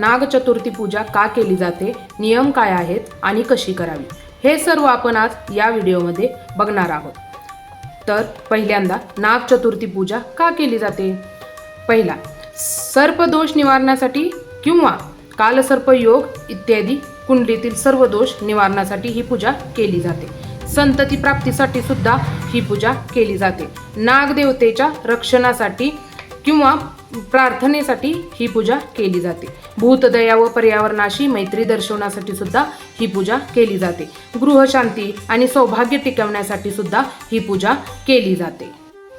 नागचतुर्थी पूजा का केली जाते नियम काय आहेत आणि कशी करावी? हे सर्व आपण आज या व्हिडिओमध्ये बघणार आहोत. तर पहिल्यांदा नागचतुर्थी पूजा का केली जाते? पहिला सर्पदोष निवारण्यासाठी किंवा कालसर्पयोग इत्यादी कुंडलीतील सर्व दोष निवारणासाठी ही पूजा केली जाते. संतती प्राप्तीसाठी सुद्धा ही पूजा केली जाते. नागदेवतेच्या रक्षणासाठी किंवा प्रार्थनेसाठी ही पूजा केली जाते. भूतदया व पर्यावरणाशी मैत्री दर्शवण्यासाठी सुद्धा ही पूजा केली जाते. गृहशांती आणि सौभाग्य टिकवण्यासाठी सुद्धा ही पूजा केली जाते.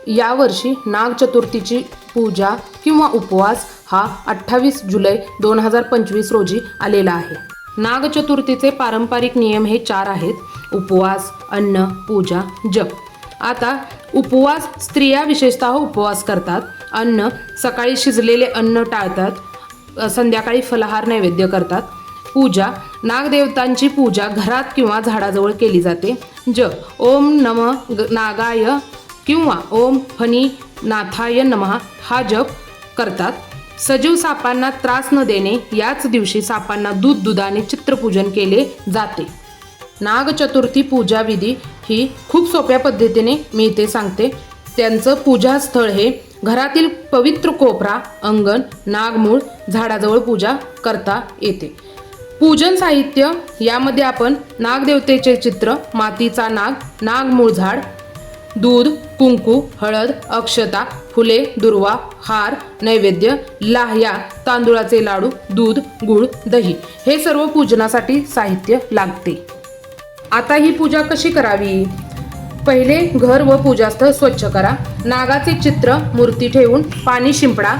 यावर्षी नागचतुर्थीची पूजा किंवा उपवास हा अठ्ठावीस जुलै दोन हजार पंचवीस रोजी आलेला आहे. नागचतुर्थीचे पारंपरिक नियम हे चार आहेत. उपवास अन्न पूजा जप. आता उपवास स्त्रिया विशेषतः उपवास करतात. अन्न सकाळी शिजलेले अन्न टाळतात संध्याकाळी फलाहार नैवेद्य करतात. पूजा नागदेवतांची पूजा घरात किंवा झाडाजवळ केली जाते. ज ओम नम ग- नागाय किंवा ओम फणी नाथाय नमः हा जप करतात. सजीव सापांना त्रास न देणे याच दिवशी सापांना दूध दुधाने चित्रपूजन केले जाते. नागचतुर्थी पूजा विधी ही खूप सोप्या पद्धतीने मी इथे सांगते. त्यांचं पूजास्थळ हे घरातील पवित्र कोपरा अंगण नागमूळ झाडाजवळ पूजा करता येते. पूजन साहित्य यामध्ये आपण नागदेवतेचे चित्र मातीचा नाग नागमूळ झाड दूध कुंकू हळद अक्षता फुले दुर्वा हार नैवेद्य लाह्या तांदुळाचे लाडू दूध गुळ दही हे सर्व पूजनासाठी साहित्य लागते. आता ही पूजा कशी करावी? पहिले घर व पूजास्थळ स्वच्छ करा. नागाचे चित्र मूर्ती ठेवून पाणी शिंपडा.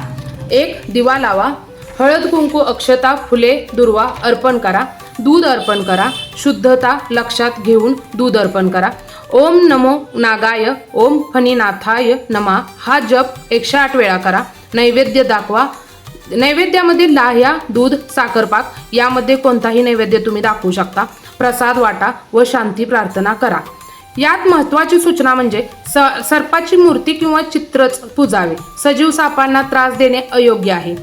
एक दिवा लावा. हळद कुंकू अक्षता फुले दुर्वा अर्पण करा. दूध अर्पण करा. शुद्धता लक्षात घेऊन दूध अर्पण करा. ओम नमो नागाय. ओम फणीनाथाय नमा. हा जप एकशे आठ वेळा करा. नैवेद्य दाखवा. नैवेद्यामध्ये लाह्या दूध साखरपाक यामध्ये कोणताही नैवेद्य तुम्ही दाखवू शकता. प्रसाद वाटा व शांती प्रार्थना करा. यात महत्त्वाची सूचना म्हणजे स सर्पाची मूर्ती किंवा चित्रच पुजावे. सजीव सापांना त्रास देणे अयोग्य आहे.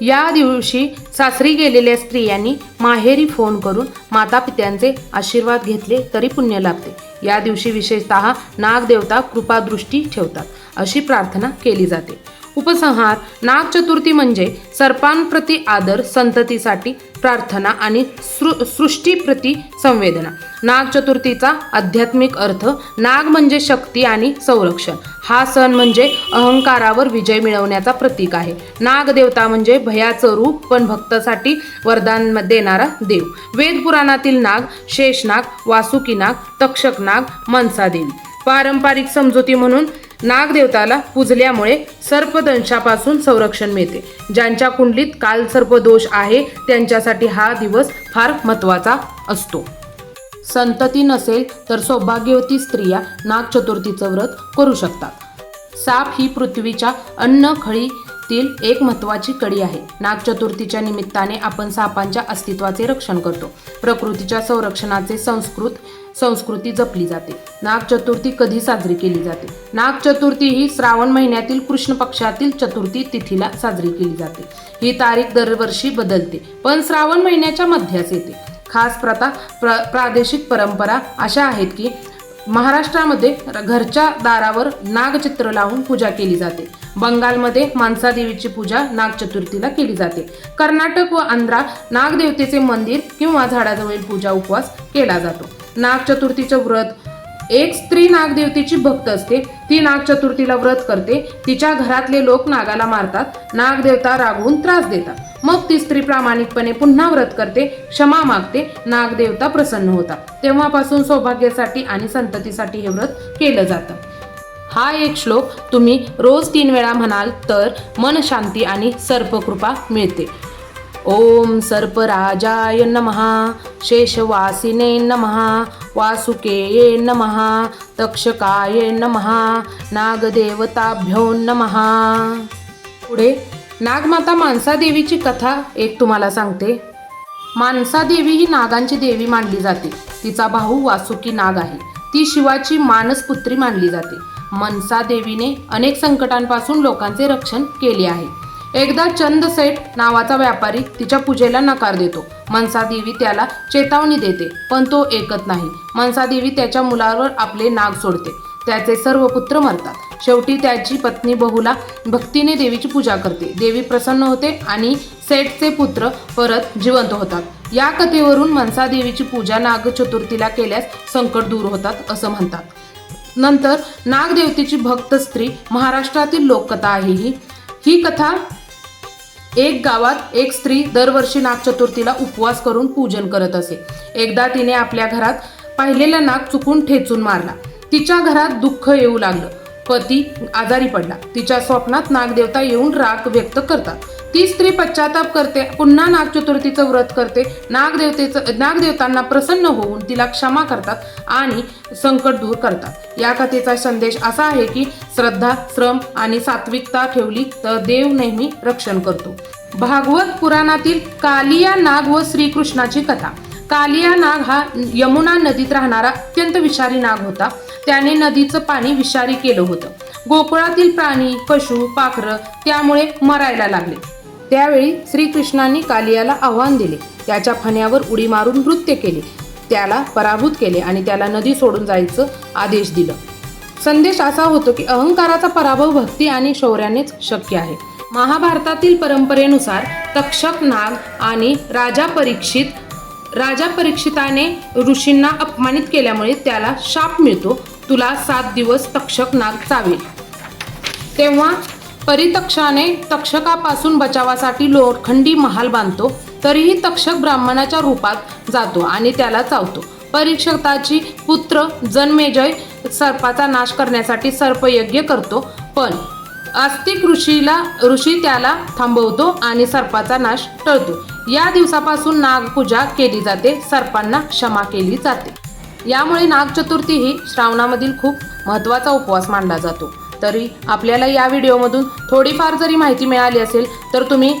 या दिवशी सासरी गेलेल्या स्त्रियांनी माहेरी फोन करून माता पित्यांचे आशीर्वाद घेतले तरी पुण्य लाभते. या दिवशी विशेषतः नागदेवता कृपादृष्टी ठेवतात. अशी प्रार्थना केली जाते. उपसंहार नागचतुर्थी म्हणजे सर्पांप्रती आदर संततीसाठी प्रार्थना आणि सृ सृष्टीप्रती संवेदना. नागचतुर्थीचा आध्यात्मिक अर्थ नाग म्हणजे शक्ती आणि संरक्षण. हा सण म्हणजे अहंकारावर विजय मिळवण्याचा प्रतीक आहे. नागदेवता म्हणजे भयाचं रूप पण भक्तासाठी वरदान देणारा देव. वेद पुराणातील नाग शेषनाग वासुकी नाग तक्षक नाग मनसा देवी पारंपरिक समजुती म्हणून नागदेवताला पूजल्यामुळे सर्पदंशापासून संरक्षण मिळते. ज्यांच्या कुंडलीत कालसर्प दोष आहे त्यांच्यासाठी हा दिवस फार महत्त्वाचा असतो. संतती नसेल तर सौभाग्यवती स्त्रिया नागचतुर्थीचं व्रत करू शकतात. साप ही पृथ्वीच्या अन्न खळीतील एक महत्त्वाची कडी आहे. नागचतुर्थीच्या निमित्ताने आपण सापांच्या अस्तित्वाचे रक्षण करतो. प्रकृतीच्या संरक्षणाचे संस्कृत संस्कृती जपली जाते. नागचतुर्थी कधी साजरी केली जाते? नागचतुर्थी ही श्रावण महिन्यातील कृष्ण पक्षातील चतुर्थी तिथीला साजरी केली जाते. ही तारीख दरवर्षी बदलते पण श्रावण महिन्याच्या मध्यास येते. खास प्रथा प्र प्रादेशिक परंपरा अशा आहेत की महाराष्ट्रामध्ये घरच्या दारावर नागचित्र लावून पूजा केली जाते. बंगालमध्ये मानसा देवीची पूजा नागचतुर्थीला केली जाते. कर्नाटक व आंध्रा नागदेवतेचे मंदिर किंवा झाडाजवळील पूजा उपवास केला जातो. नागचतुर्थीचं व्रत. एक स्त्री नागदेवतेची भक्त असते ती नागचतुर्थीला व्रत करते तिच्या घरातले लोक नागाला मारतात नागदेवता रागवून त्रास देतात. मग ती स्त्री प्रामाणिकपणे पुन्हा व्रत करते क्षमा मागते नागदेवता प्रसन्न होतात. तेव्हापासून सौभाग्यासाठी आणि संततीसाठी हे व्रत केलं जातं. हा एक श्लोक तुम्ही रोज तीन वेळा म्हणाल तर मन शांती आणि सर्पकृपा मिळते. ओम सर्पराजाय नमः शेषवासिने नमः वासुकेये नमः तक्षकाय नमः नागदेवताभ्यो नमः. पुढे नागमाता मानसादेवीची कथा एक तुम्हाला सांगते. मानसादेवी ही नागांची देवी मानली जाते. तिचा भाऊ वासुकी नाग आहे. ती शिवाची मानसपुत्री मानली जाते. मनसा देवीने अनेक संकटांपासून लोकांचे रक्षण केले आहे. एकदा चंद सेठ नावाचा व्यापारी तिच्या पूजेला नकार देतो. मनसा देवी त्याला चेतावणी देते पण तो ऐकत नाही. मनसा देवी त्याच्या मुलावर आपले नाग सोडते. त्याचे सर्व पुत्र मरतात. शेवटी त्याची पत्नी बहुला भक्तीने देवीची पूजा करते. देवी प्रसन्न होते आणि सेठचे पुत्र परत जिवंत होतात. या कथेवरून मनसा देवीची पूजा नाग चतुर्थीला केल्यास संकट दूर होतात असं म्हणतात. नंतर नागदेवतेची भक्त स्त्री महाराष्ट्रातील लोककथा आहे ही. ही कथा एक गावात एक स्त्री दरवर्षी नागचतुर्थीला उपवास करून पूजन करत असे. एकदा तिने आपल्या घरात पाहिलेला नाग चुकून ठेचून मारला. तिच्या घरात दुःख येऊ लागलं. पती आजारी पडला. तिच्या स्वप्नात नागदेवता येऊन राग व्यक्त करतात. ती स्त्री पश्चाताप करते पुन्हा नागचतुर्थीचं व्रत करते. नागदेवतेचं नागदेवतांना प्रसन्न होऊन तिला क्षमा करतात आणि संकट दूर करतात. या कथेचा संदेश असा आहे की श्रद्धा श्रम आणि सात्विकता ठेवली तर देव नेहमी रक्षण करतो. भागवत पुराणातील कालिया नाग व श्रीकृष्णाची कथा. कालिया नाग हा यमुना नदीत राहणारा अत्यंत विषारी नाग होता. त्याने नदीचं पाणी विषारी केलं होतं. गोकुळातील प्राणी पशु पाखरं त्यामुळे मरायला लागले. त्यावेळी श्रीकृष्णांनी कालियाला आव्हान दिले. त्याच्या फण्यावर उडी मारून नृत्य केले. त्याला पराभूत केले आणि त्याला नदी सोडून जायचं आदेश दिलं. संदेश असा होतो की अहंकाराचा पराभव भक्ती आणि शौर्यानेच शक्य आहे. महाभारतातील परंपरेनुसार तक्षक नाग आणि राजा परीक्षित राजा परीक्षिताने ऋषींना अपमानित केल्यामुळे त्याला शाप मिळतो. तुला सात दिवस तक्षक नाग चावेल. तेव्हा परितक्षाने तक्षकापासून बचावासाठी लोखंडी महाल बांधतो तरीही तक्षक ब्राह्मणाच्या रूपात जातो आणि त्याला चावतो. परीक्षकाची पुत्र जन्मेजय सर्पाचा नाश करण्यासाठी सर्पयज्ञ करतो पण आस्तिक ऋषीला ऋषी त्याला थांबवतो आणि सर्पाचा नाश टळतो. या दिवसापासून नागपूजा केली जाते सर्पांना क्षमा केली जाते. यामुळे नागचतुर्थी ही श्रावणामधील खूप महत्त्वाचा उपवास मानला जातो. तरी आपल्याला या व्हिडिओमधून थोडीफार जरी माहिती मिळाली असेल तर तुम्ही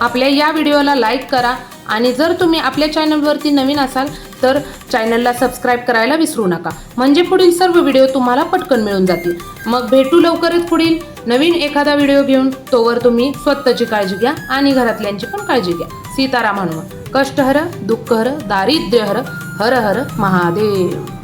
आपल्या या व्हिडिओला लाईक करा. आणि जर तुम्ही आपल्या चॅनलवरती नवीन असाल तर चॅनलला सबस्क्राईब करायला विसरू नका. म्हणजे पुढील सर्व व्हिडिओ तुम्हाला पटकन मिळून जातील. मग भेटू लवकरच पुढील नवीन एखादा व्हिडिओ घेऊन. तोवर तुम्ही स्वतःची काळजी घ्या आणि घरातल्यांची पण काळजी घ्या. सीताराम हनुमान कष्टहर दुःखहर दारिद्र्यहर हर हर महादेव.